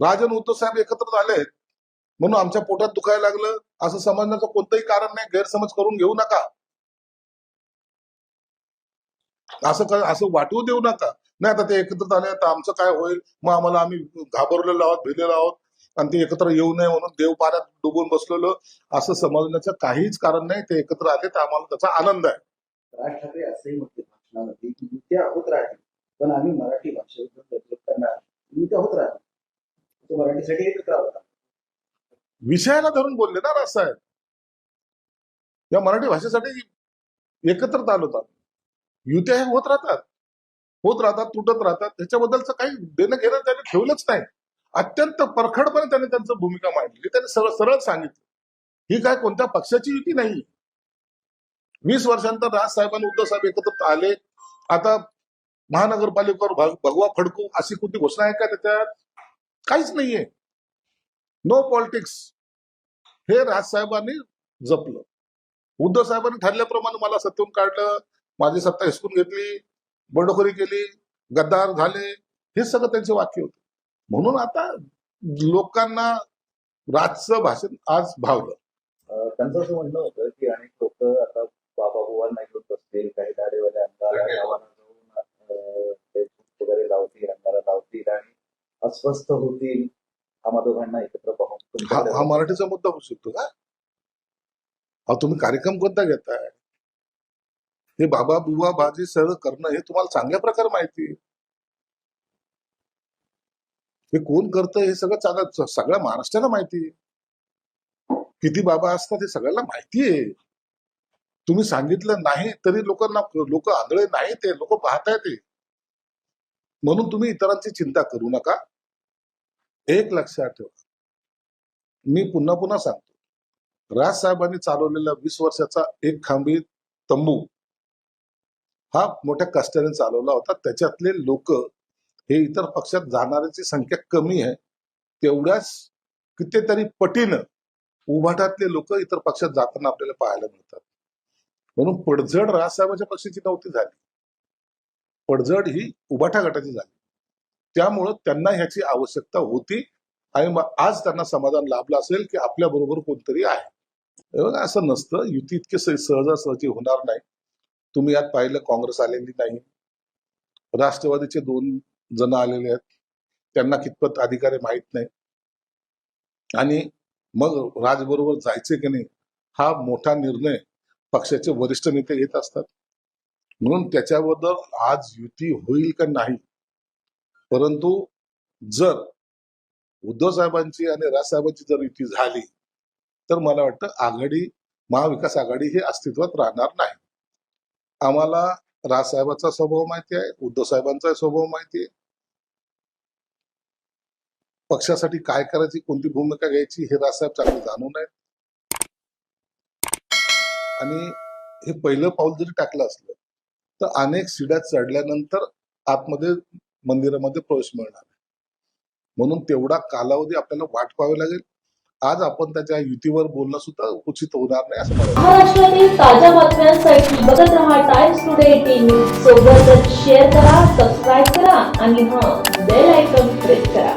राजन उद्धव साहेब एकत्र झाले म्हणून आमच्या पोटात दुखायला लागलं. असं समजण्याचं कोणतंही कारण नाही. गैरसमज करून घेऊ नका. असं असं वाटू देऊ नका. नाही आता ते एकत्र झाले आता आमचं काय होईल? मग आम्हाला आम्ही घाबरलेलो आहोत भिलेलो आहोत. आणि ते एकत्र येऊ नये म्हणून देव पाण्यात डुबून बसलेलो. असं समजण्याचं काहीच कारण नाही. ते एकत्र आले तर आम्हाला त्याचा आनंद आहे. राज ठाकरे असंही म्हणते भाषणामध्ये की युत्या होत राहतील पण आम्ही मराठी भाषेबद्दल डेव्हलप करणार युत्या होत राहतील तो मराठीसाठी एकत्र होता विषयाला धरून बोलले ना राजसाहेब या मराठी भाषेसाठी एकत्र आलो युत्या हे होत राहतात. होत राहतात तुटत राहतात. त्याच्याबद्दलचं काही देणं घेणं त्यांनी ठेवलंच नाही. अत्यंत परखडपणे त्यांनी त्यांचं भूमिका मांडली. त्यांनी सरळ सरळ सांगितलं. ही काय कोणत्या पक्षाची युती नाही? वीस वर्षांतर राजसाहेबांनी उद्धव साहेब एकत्र आले. आता महानगरपालिकेवर भगवा फडकू अशी कोणती घोषणा आहे का त्याच्यात? काहीच नाहीये. नो पॉलिटिक्स हे राजसाहेबांनी जपलं. उद्धव साहेबांनी ठरल्याप्रमाणे मला सत्तून काढलं. माझी सत्ता हिसकून घेतली. बंडखोरी केली. गद्दार झाले. हे सगळं त्यांचे वाक्य होते. म्हणून आता लोकांना राजचं भाषण आज भावलं. त्यांचं असं म्हणणं होतं की अनेक लोक आता बाबा बुवांना घेऊन बसतील काही दारेवाले आमदार अस्वस्थ होतील आम्हा दोघांना एकत्र पाहून. हा हा मराठीचा मुद्दा होऊ शकतो का? हा तुम्ही कार्यक्रम कोणता घेताय? हे बाबा बुवा बाजी सगळं करणं हे तुम्हाला चांगल्या प्रकारे माहिती आहे. हे कोण करतं हे सगळं चांगलं सगळ्या महाराष्ट्राला माहिती आहे. किती बाबा असतात हे सगळ्यांना माहिती आहे. तुम्ही सांगितलं नाही तरी लोकांना लोक आंधळे नाही ते लोक पाहताय ते म्हणून तुम्ही इतरांची चिंता करू नका. एक लक्षात ठेवा. मी पुन्हा पुन्हा सांगतो. राज साहेबांनी चालवलेला वीस वर्षाचा एक खांबी तंबू हा मोठ्या कष्टाने चालवला होता. त्याच्यातले लोक हे इतर पक्षात जाणाऱ्याची संख्या कमी आहे. तेवढ्याच कितीतरी पटीनं उभाटातले लोक इतर पक्षात जाताना आपल्याला पाहायला मिळतात. म्हणून पडझड राजसाहेबांच्या पक्षाची नव्हती झाली. पडझड ही उभाटा गटाची झाली. त्यामुळं त्यांना ह्याची आवश्यकता होती आणि मग आज त्यांना समाधान लाभलं असेल की आपल्या बरोबर कोणतरी आहे. असं नसतं. युती इतके सहजासहजी होणार नाही. तुम्ही यात पाहिलं काँग्रेस आलेली नाही. राष्ट्रवादीचे दोन जण आलेले आहेत. त्यांना कितपत अधिकार माहीत नाही. आणि मग राजबरोबर जायचे की नाही हा मोठा निर्णय पक्षाचे वरिष्ठ नेते घेत असतात. म्हणून त्याच्याबद्दल आज युती होईल का नाही परंतु जर उद्धव साहेबांची आणि राजसाहेबांची जर युती झाली तर मला वाटतं आघाडी महाविकास आघाडी ही अस्तित्वात राहणार नाही. आम्हाला राजसाहेबांचा स्वभाव माहिती आहे उद्धव साहेबांचा स्वभाव माहिती आहे. पक्षासाठी काय करायची कोणती भूमिका घ्यायची हे राजसाहेब चांगले जाणून आहेत. आणि हे पहिलं पाऊल जरी टाकलं असलं तर अनेक शिड्या चढल्यानंतर आतमध्ये मंदिरामध्ये प्रवेश मिळणार म्हणून तेवढा कालावधी आपल्याला वाट पाहावी लागेल. आज आपण त्याच्या युतीवर बोलणं सुद्धा उचित होणार नाही असं महाराष्ट्रातील ताज्या बातम्यांसाठी बघत राहा टाइम्स टुडे टीव्ही सोबतच शेअर करा सबस्क्राईब करा आणि हा बेल आयकॉन प्रेस करा.